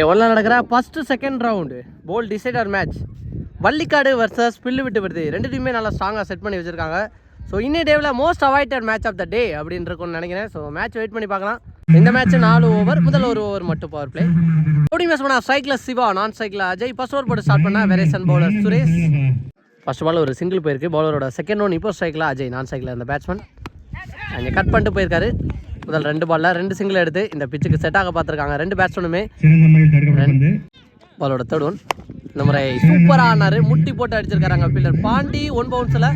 எவ்வளோ நடக்கிற. First second round ball decider match Vallikkadu versus bill விட்டு வருது ரெண்டு டீமே நல்லா ஸ்ட்ராங்காக செட் பண்ணி வச்சுருக்காங்க. ஸோ இன்னி டேவில் most avoided match of the day அப்படின்னு இருக்கும்னு நினைக்கிறேன். ஸோ மேட்ச் வெயிட் பண்ணி பார்க்கலாம். இந்த மேட்ச் நாலு ஓவர் முதல் ஒரு ஓவர் மட்டும் பவர் பிளே ஓடி மேட்ச் பண்ணா ஸ்ட்ரைக்கில் சிவா நான் ஸ்ட்ரைக்கில் அஜய் ஃபர்ஸ்ட் ஓவர் போட்டு ஸ்டார்ட் பண்ண வெரேசன் பவுலர் சுரேஷ் ஃபர்ஸ்ட் பால் ஒரு சிங்கிள் போயிருக்கு. பவுலரோட செகண்ட் ஒன் இப்போ ஸ்ட்ரைக்கில் அஜய் நான் ஸ்ட்ரைக்கில் அந்த பேட்ஸ்மேன் அங்கே கட் பண்ணிட்டு போயிருக்காரு. முதல் ரெண்டு பால்ல ரெண்டு சிங்கிள் எடுத்து இந்த பிச்சுக்கு செட் ஆக பார்த்துருக்காங்க. ரெண்டு பேட்ஸ்மேனுமே பாலோட தேர்ட் ஒன் இந்த முறை சூப்பராக ஆனாரு. முட்டி போட்டு அடிச்சிருக்காங்க ஃபீல்டர் பாண்டி ஒன் பவுன்ஸில்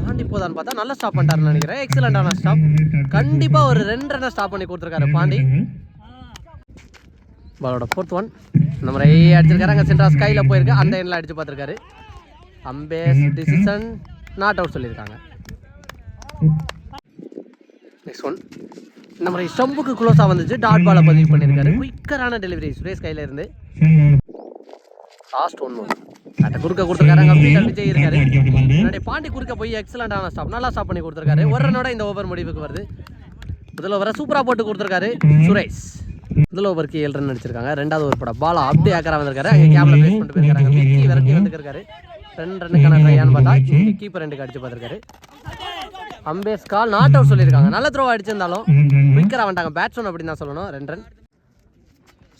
தாண்டி போதான்னு பார்த்தா நல்லா ஸ்டாப் பண்ணிட்டாருன்னு நினைக்கிறேன். எக்ஸலண்டான ஸ்டாப் கண்டிப்பாக ஒரு ரெண்டு ரன்னை ஸ்டாப் பண்ணி கொடுத்துருக்காரு பாண்டி. பாலோட ஃபோர்த் ஒன் இந்த முறை அடிச்சிருக்காரு. அங்கே சென்ட்ரா ஸ்கையில் போயிருக்கு. அந்த எண்ணில் அடிச்சு பார்த்துருக்காரு. அம்பேஸ் டிசிஷன் நாட் அவுட் சொல்லியிருக்காங்க. நெக்ஸ்ட் ஒன் இந்த ஸ்டம்புக்கு க்ளோஸாக வந்துச்சு. டாட் பாலை பதிவு பண்ணியிருக்காரு. குயிக்கரான டெலிவரி சுரேஷ் கையில் இருந்து. லாஸ்ட் ஒன் மோர் அட்ட குறுக்க கொடுத்துருக்காரு. அங்கே விஜய் இருக்காரு. என்னுடைய முன்னாடி பாண்டி குறுக்க போய் எக்ஸலண்டான ஸ்டாப் நல்லா ஸ்டாப் பண்ணி கொடுத்துருக்காரு. ஒரு ரனோட இந்த ஓவர் முடிவுக்கு வருது. முதல் ஓவரை சூப்பராக போட்டு கொடுத்துருக்காரு சுரேஷ். முதல் ஓவருக்கு ஏழு ரன் அடிச்சிருக்காங்க. ரெண்டாவது ஓவர் படம் பாலா அப்படியே ஆக்கரா வந்திருக்காரு. அங்கே கேப்ல பேஸ் பண்ணிட்டு போயிருக்காங்க விக்கி விரட்டி வந்துருக்காரு. ரெண்டு ரன்னுக்கான ட்ரையான்னு பார்த்தா கீப்பர் ரெண்டுக்கு அடிச்சு பார்த்துருக்காரு. அம்பேஸ் கால் நாட் அவுட் சொல்லியிருக்காங்க. நல்ல த்ரோ அடிச்சிருந்தாலும் குயிக்கராக வந்துட்டாங்க. பேட்ஸ்மேன் அப்படின்னு தான் சொல்லணும். ரெண்டு ரன்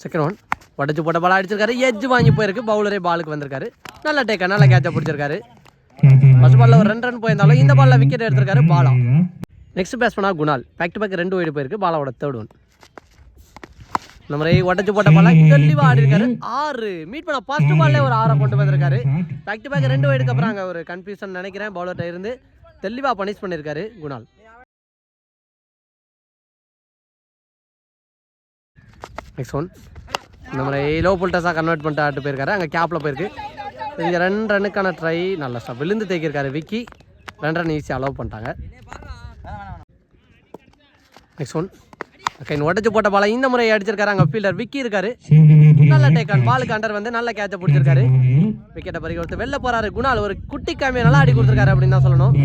செகண்ட் ஒன் உடச்சு போட்ட பால் அடிச்சிருக்காரு. எட்ஜ் வாங்கி போயிருக்கு. பவுலரே பாலுக்கு வந்திருக்காரு. நல்ல டேக்கா நல்ல கேட்சா பிடிச்சிருக்காரு. ஃபர்ஸ்ட் பால்ல ஒரு ரெண்டு ரன் போயிருந்தாலும் இந்த பால்ல விக்கெட் எடுத்திருக்காரு பாலா நெக்ஸ்ட் பேஸ் பண்ணா குணால் பேக் டு பேக் ரெண்டு ஒயிடு போயிருக்கு. பாலாவோட தேர்ட் ஒன் இந்த முறை உடச்சு போட்ட பால தெளிவாக ஆடி இருக்காரு ஆறு. மீட் பண்ண ஃபர்ஸ்ட் பால்ல ஒரு ஆறை கொண்டு வந்திருக்காரு. பேக் டு பேக் ரெண்டு ஒயிடுக்கு அப்புறம் அங்கே ஒரு கன்ஃபியூஷன் நினைக்கிறேன். பவுலர்கிட்ட இருந்து தெளிவா பனிஷ் பண்ணியிருக்காரு குணால் நெக்ஸ்ட் ஒன். இந்த மாதிரி லோ புல்டஸாக கன்வெர்ட் பண்ணிட்டு ஆட்டு போயிருக்காரு. அங்கே கேப்பில் போயிருக்கு. இங்கே ரெண்டு ரன்னுக்கான ட்ரை நல்ல ஸ்டாப் விழுந்து தேக்கியிருக்காரு விக்கி. ரெண்டு ரன் ஈஸியாக அலோவ் பண்ணிட்டாங்க. Next one. கைன் உடச்சு போட்ட பாலை இந்த முறை அடிச்சிருக்காரு. அங்கே ஃபீல்டர் விக்கி இருக்காரு. நல்ல டேக் ஆன் பாலுக்கு அண்டர் வந்து நல்ல கேட்சை பிடிச்சிருக்காரு. விக்கெட்டை பறி கொடுத்து வெளில போறாரு குணால். ஒரு குட்டி காமியை நல்லா அடி கொடுத்துருக்காரு அப்படின்னு தான் சொல்லணும்.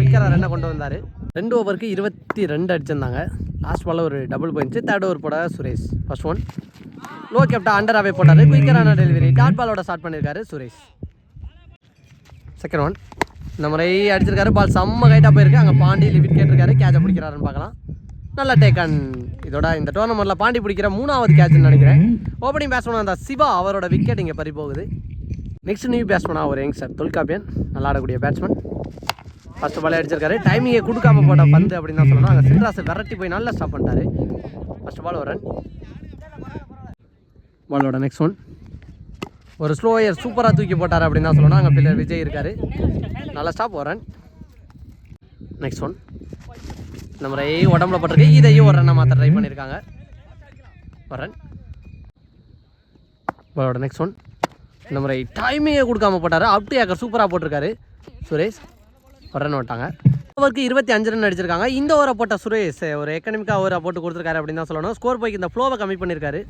விக்கரா என்ன கொண்டு வந்தார். ரெண்டு ஓவருக்கு இருபத்தி ரெண்டு அடிச்சிருந்தாங்க. லாஸ்ட் பாலில் ஒரு டபுள் போயிடுச்சு தேர்ட் ஓவர் போட சுரேஷ். ஃபர்ஸ்ட் ஒன் லோ கேப்டா அண்டராவே போட்டார். குயிக்கரான டெலிவரி டாட் பாலோட ஸ்டார்ட் பண்ணியிருக்காரு சுரேஷ். செகண்ட் ஒன் இந்த முறை அடிச்சிருக்காரு. பால் செம்ம கைட்டாக போயிருக்கு. அங்கே பாண்டி லிமிட் கேட்டிருக்காரு. கேட்சை பிடிக்கிறாருன்னு பார்க்கலாம். நல்ல டேக் அண்ட் இதோட இந்த டோர்னமெண்ட்டில் பாண்டி பிடிக்கிற மூணாவது கேட்ச்னு நினைக்கிறேன். ஓப்பனிங் பேட்ஸ்மேன் அந்த சிவா அவரோட விக்கெட் இங்கே பறி போகுது. நெக்ஸ்ட் நியூ பேட்ஸ்மேனாக ஒரு யங்ஸ்டர் தொல்காப்பியன். நல்லா ஆடக்கூடிய பேட்ஸ்மேன் ஃபஸ்ட்டு பாலே அடிச்சிருக்காரு. டைமிங்கை கொடுக்காம போட்ட பந்து அப்படின்னு தான் சொல்லணும். அங்கே சின்ராஸ் விரட்டி போய் நல்லா ஸ்டாப் பண்ணிட்டாரு. ஃபர்ஸ்ட் பால் ஒரு ரன் பாலோட நெக்ஸ்ட் ஒன் ஒரு ஸ்லோயர் சூப்பராக தூக்கி போட்டார் அப்படின்னு தான் சொல்லணும். அங்கே பிள்ளை விஜய் இருக்காரு. நல்லா ஸ்டாப் ஒரு ரன் நெக்ஸ்ட் ஒன் இந்த முறை உடம்புல போட்டிருக்கு. இதையும் ஒரு ரன்னை மாற்ற ட்ரை பண்ணியிருக்காங்க ஒரு ரன் பாலோட நெக்ஸ்ட் ஒன் இந்த முறை டைமிங்கே கொடுக்காம போட்டார். அப்டி ஏக்கர் சூப்பராக போட்டிருக்காரு. சுரேஷ். ஒரு ரன் விட்டாங்க. ஓவருக்கு இருபத்தி அஞ்சு ரன் அடிச்சிருக்காங்க இந்த ஓவரை போட்ட சுரேஷ் ஒரு எக்கனாமிக்காக ஓவரை போட்டு கொடுத்துருக்காரு அப்படின்னு தான் சொல்லணும். ஸ்கோர் போய்க்கு இந்த ஃப்ளோவை கம்மி பண்ணியிருக்காரு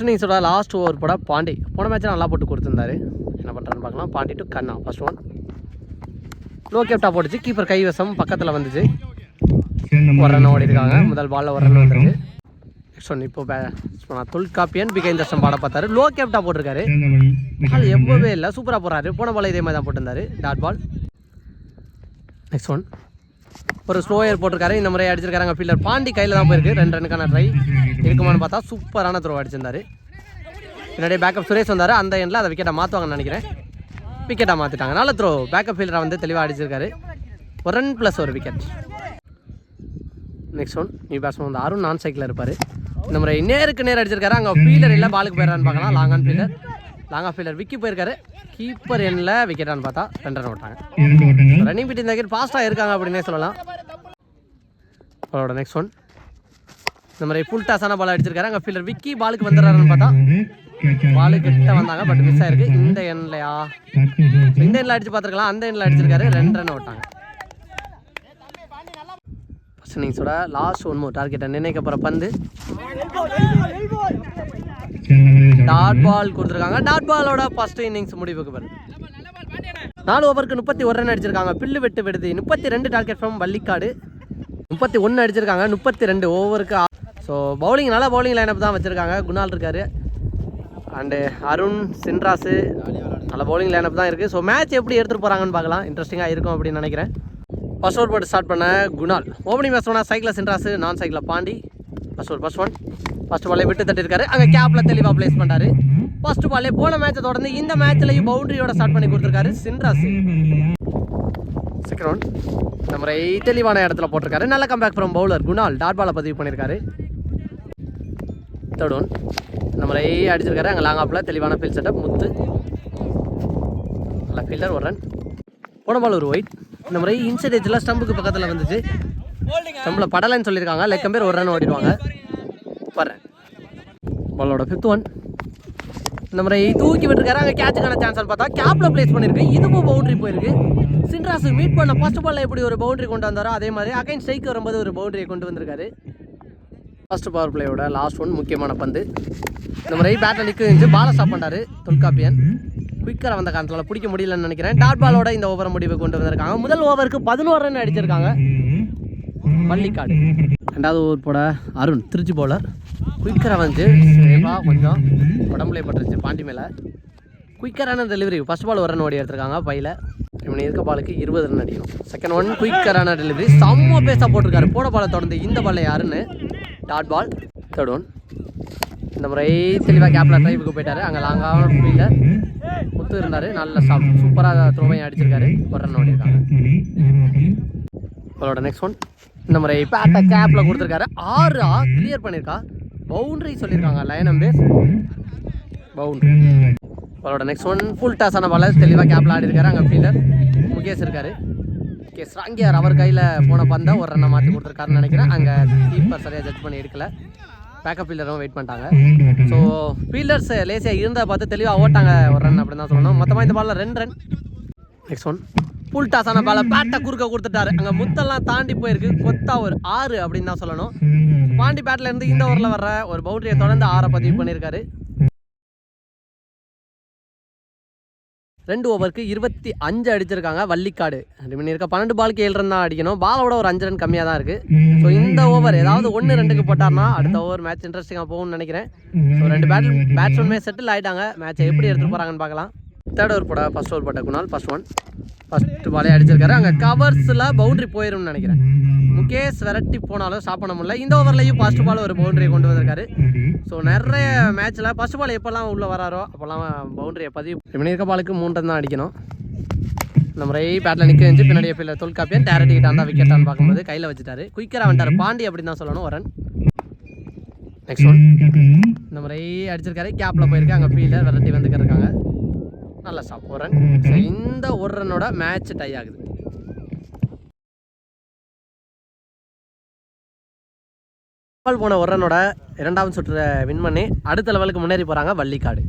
இன்னிங்ஸோட லாஸ்ட் ஓவர் போட பாண்டி. போன மேட்ச் நல்லா போட்டு கொடுத்துருந்தாரு. என்ன பண்ணுறான்னு பார்க்கலாம். Pandi to Kanna first one low கேப்டா போட்டுச்சு. கீப்பர் கைவசம் பக்கத்தில் வந்துச்சு. ஒரு ரன் ஓடி இருக்காங்க முதல் பாலில் ஒரு ரன் வந்திருக்கு. நெக்ஸ்ட் ஒன் இப்போ பேட்ஸ்மேன் தொல்காப்பியன் பிகைந்த ஸ்டம் பாட பார்த்தாரு. லோ கேப்டா போட்டிருக்காரு. பால் எப்பவே இல்லை. சூப்பராக போடுறாரு. போன பால் இதே மாதிரி தான் போட்டிருந்தாரு. டாட் பால் நெக்ஸ்ட் ஒன் ஒரு ஸ்லோயர் போட்டிருக்காரு. இந்த முறை அடிச்சிருக்காங்க ஃபீல்டர் பாண்டி கையில் தான் போயிருக்கு. ரெண்டு ரெண்டுக்கான ட்ரை இருக்குமான்னு பார்த்தா சூப்பரான த்ரோ அடிச்சிருந்தாரு. பின்னாடி பேக்கப் சுரேஷ் வந்தார். அந்த எண்டில் அதை விக்கெட்டை மாற்றுவாங்கன்னு நினைக்கிறேன். விக்கெட்டாக மாற்றிட்டாங்க நல்ல த்ரோ பேக்கப் ஃபீல்டரை வந்து தெளிவாக அடிச்சிருக்காரு. ஒரு ரன் ப்ளஸ் ஒரு wicket next one new batsman வந்து அருண் நான் சைக்கிளில் இருப்பார். இந்த முறை நேருக்கு நேர் அடிச்சிருக்காரு. அங்கே ஃபீல்டர் இல்லை பாலுக்கு போயிடறான்னு பார்க்கலாம். Long on fielder long off fielder Vicky போயிருக்காரு. கீப்பர் எண்ணில் விக்கெட்டான்னு பார்த்தா ரெண்டு ரன் விட்டாங்க ரன்னிங் பிட் இந்த கேட் ஃபாஸ்ட்டாக இருக்காங்க அப்படின்னே சொல்லலாம். பாலோட நெக்ஸ்ட் ஒன் இந்த மாதிரி ஃபுல் டாஸான பால் அடிச்சிருக்காரு. அங்கே ஃபீல்டர் விக்கி பாலுக்கு வந்துடுறாருன்னு பார்த்தா பாலு கிட்ட வந்தாங்க பட் மிஸ் ஆயிருக்கு. இந்த எண்ணிலையா இந்த எண்ணில் அடிச்சு பார்த்துருக்கலாம். அந்த எண்ணில் அடிச்சிருக்காரு. ரெண்டு ரன் விட்டாங்க ஃபர்ஸ்ட் இன்னிங்ஸோட லாஸ்ட் ஒன் மூ டார்கெட்டை நினைக்க போகிற பந்து. டாட் பால் கொடுத்துருக்காங்க. டாட் பாலோட ஃபர்ஸ்ட் இன்னிங்ஸ் முடிவுக்கு வருது நாலு ஓவருக்கு முப்பத்தி ஒரு ரன் அடிச்சிருக்காங்க. பில்லு வெட்டு விடுது. முப்பத்தி ரெண்டு டார்கெட் ஃப்ரம் வள்ளிக்காடு. முப்பத்தி ஒன்று அடிச்சிருக்காங்க. முப்பத்தி ரெண்டு ஓவருக்கு ஸோ பவுலிங் நல்லா பவுலிங் லைனப் தான் வச்சுருக்காங்க. குணால் இருக்காரு. அண்டு அருண் சின்ராசு நல்ல பவுலிங் லைனப் தான் இருக்குது ஸோ மேட்ச் எப்படி எடுத்துகிட்டு போகிறாங்கன்னு பார்க்கலாம். இன்ட்ரெஸ்டிங்காக இருக்கும் அப்படின்னு நினைக்கிறேன். ஃபர்ஸ்ட் ஓவர் போட்டு ஸ்டார்ட் பண்ண குணால். ஓப்பனிங் பேட்ஸ்மேனா சைக்கிளில் சின்ராசு நான் சைக்கிளில் Pandi. First over first one first பாலே விட்டு தட்டிருக்காரு அங்கே கேப்பில் தெளிவாக ப்ளேஸ் பண்ணாரு ஃபர்ஸ்ட் பாலே போன மேட்சை தொடர்ந்து இந்த மேட்ச்லையும் பவுண்டரியோட ஸ்டார்ட் பண்ணி கொடுத்துருக்காரு சின்ராஸ் செகண்ட் நம்ம இந்த தெளிவான இடத்துல போட்டிருக்காரு. நல்ல comeback from bowler Kunal. Dot பாலை பதிவு பண்ணியிருக்காரு. தேர்ட் ஒன் நம்ம முறை அடிச்சிருக்காரு. அங்கே லாங் ஆப்பில் தெளிவான ஃபீல் செட்டப் முத்து. நல்ல ஃபீல்டர் ஒரு ரன் போன பால் ஒரு ஒயிட் இந்த முறை இன்சைட் எஜ்ஜில் ஸ்டம்புக்கு பக்கத்தில் வந்துச்சு. ஸ்டம்பில் படலைன்னு சொல்லியிருக்காங்க. லெக்கம் பேர் ஒரு ரன் ஓடிடுவாங்க. வர்றேன் பாலோட ஃபிஃப்த் ஒன் இந்த முறை தூக்கி விட்டுருக்காரு. அங்கே கேட்சுக்கான சான்ஸ் பார்த்தா கேப்பில் ப்ளேஸ் பண்ணியிருக்கு இதுவும் பவுண்டரி போயிருக்கு. சின்ராஸ் மீட் பண்ண ஃபர்ஸ்ட் பால்ல எப்படி ஒரு பவுண்டரி கொண்டு வந்தாரோ அதே மாதிரி அகைன் ஸ்ட்ரைக் வரும்போது ஒரு பவுண்டரியை கொண்டு வந்திருக்காரு. ஃபர்ஸ்ட் பவர் பிளேயோட லாஸ்ட் ஒன் முக்கியமான பந்து. இந்த முறை பேட்டில் நிற்க வச்சு பாலை ஸ்டாப் பண்ணாரு தொல்காப்பியன். குயிக்கராக வந்த காரணத்தில் பிடிக்க முடியலன்னு நினைக்கிறேன். டாட் பாலோட இந்த ஓவரை முடிவு கொண்டு வந்திருக்காங்க. முதல் ஓவருக்கு பதினோரு ரன் அடிச்சிருக்காங்க. பள்ளிக்காடு. ரெண்டாவது ஓவர் போட அருண் திருச்சி பவுலர் குயிக்கராக வந்து சேஃபாக கொஞ்சம் உடம்புல பட்டுருச்சு பாண்டி மேலே. குயிக்கரான டெலிவரி ஃபர்ஸ்ட் பால் ஒரு ரன் ஓடி எடுத்திருக்காங்க பையில். இவனை இருக்க பாலுக்கு இருபது ரன் அடிக்கும். செகண்ட் ஒன் குயிக்கரான டெலிவரி செம்ம பேஸாக போட்டிருக்காரு. போட பாலை தொடர்ந்து இந்த பால்ல யாருன்னு? டாட் பால் தேர்ட் ஒன் இந்த முறை தெளிவாக கேப்பில் ட்ரைவுக்கு போயிட்டார். அங்கே லாங்காக ஃபீல்டில் முத்து இருந்தார். நல்ல சாப் சூப்பராக த்ரோவையும் அடிச்சிருக்காரு. ஒரு ரன் ஓடிருக்காங்க. அவரோட நெக்ஸ்ட் ஒன் இந்த முறை பேட்டை கேப்பில் கொடுத்துருக்காரு. ஆறா கிளியர் பண்ணியிருக்கா பவுண்டரி சொல்லியிருக்காங்க லயனம் பேஸ் பவுண்டரி அவரோட நெக்ஸ்ட் ஒன் ஃபுல் டாஸான பால தெளிவாக கேப்பில் ஆடி இருக்காரு அங்கே ஃபீல்டர் முகேஷ் இருக்காரு. முகேஷ் ராங்கியார் அவர் கையில் போன பந்தை ஒரு ரன்னை மாற்றி கொடுத்துருக்காருன்னு நினைக்கிறேன். அங்கே கீப்பர் சரியாக ஜட்ஜ் பண்ணி எடுக்கல. பேக்கப் ஃபீல்டரும் வெயிட் பண்ணிட்டாங்க. ஸோ ஃபீல்டர்ஸ் லேசியாக இருந்தால் பார்த்து தெளிவாக ஓட்டாங்க ஒரு ரன் அப்படின்னு தான் சொல்லணும். மொத்தமாக இந்த பாலில் ரெண்டு ரன் நெக்ஸ்ட் ஒன் ஃபுல் டாஸான பால பேட்டை குறுக்க கொடுத்துட்டாரு. அங்கே முத்தெல்லாம் தாண்டி போயிருக்கு. கொத்தா ஒரு ஆறு அப்படின்னு தான் சொல்லணும். பாண்டி பேட்டில் இருந்து இந்த ஓவரில் வர்ற ஒரு பவுண்டரியை தொடர்ந்து ஆறை பதிவு பண்ணியிருக்காரு. ரெண்டு ஓவருக்கு இருபத்தி அஞ்சு அடிச்சிருக்காங்க வள்ளிக்காடு. ரிமினி இருக்க பன்னெண்டு பாலுக்கு ஏழு ரன் தான் அடிக்கணும். பாலோட ஒரு அஞ்சு ரன் கம்மியாக தான் இருக்குது ஸோ இந்த ஓவர் ஏதாவது ஒன்று ரெண்டுக்கு போட்டார்னா அடுத்த ஓவர் மேட்ச் இன்ட்ரெஸ்டிங்காக போகும்னு நினைக்கிறேன். ஸோ ரெண்டு பேட் பேட்ஸ்மேன் செட்டில் ஆகிட்டாங்க மேட்சை எப்படி எடுத்துகிட்டு போகிறாங்கன்னு பார்க்கலாம். தேர்ட் ஓவர் போட ஃபஸ்ட் ஓவர் போட்ட குணால் ஃபஸ்ட் ஒன் ஃபர்ஸ்ட் பாலே அடிச்சிருக்காரு. அங்கே கவர்ஸில் பவுண்டரி போயிடும்னு நினைக்கிறேன். முகேஷ் விரட்டி போனாலும் ஸ்டாப் பண்ண முடியல. இந்த ஓவர்லையும் ஃபஸ்ட் பால் ஒரு பவுண்டரியை கொண்டு வந்திருக்காரு. ஸோ நிறைய மேட்ச்சில் ஃபஸ்ட் பால் எப்போல்லாம் உள்ளே வராரோ அப்போல்லாம் பவுண்டரியை பதிவு இப்படி இருக்க பாலுக்கு மூன்றம் தான் அடிக்கணும். இந்த முறை பேட்டில் நிற்க வச்சு பின்னாடி எப்போ தொல்காப்பியன் டேரக்ட் கிட்ட அந்த விக்கெட்டான்னு பார்க்கும்போது கையில் வச்சுட்டாரு. குயிக்கராக வந்துட்டார். பாண்டி அப்படின்னு தான் சொல்லணும். ஒரு நெக்ஸ்ட் ஒன் இந்த முறை அடிச்சிருக்காரு. கேப்பில் போயிருக்கு. அங்கே ஃபீல்டர் விரட்டி வந்துக்கிட்டு இருக்காங்க. நல்ல ஸ்டாப் ஒரு ரன் ஸோ இந்த ஒரு ரன்னோட மேட்ச் டை ஆகுது. பால் போன ஒரு ரன்னோட இரண்டாவது சுற்று வின் பண்ணி அடுத்த லெவலுக்கு முன்னேறி போகிறாங்க வள்ளிக்காடு.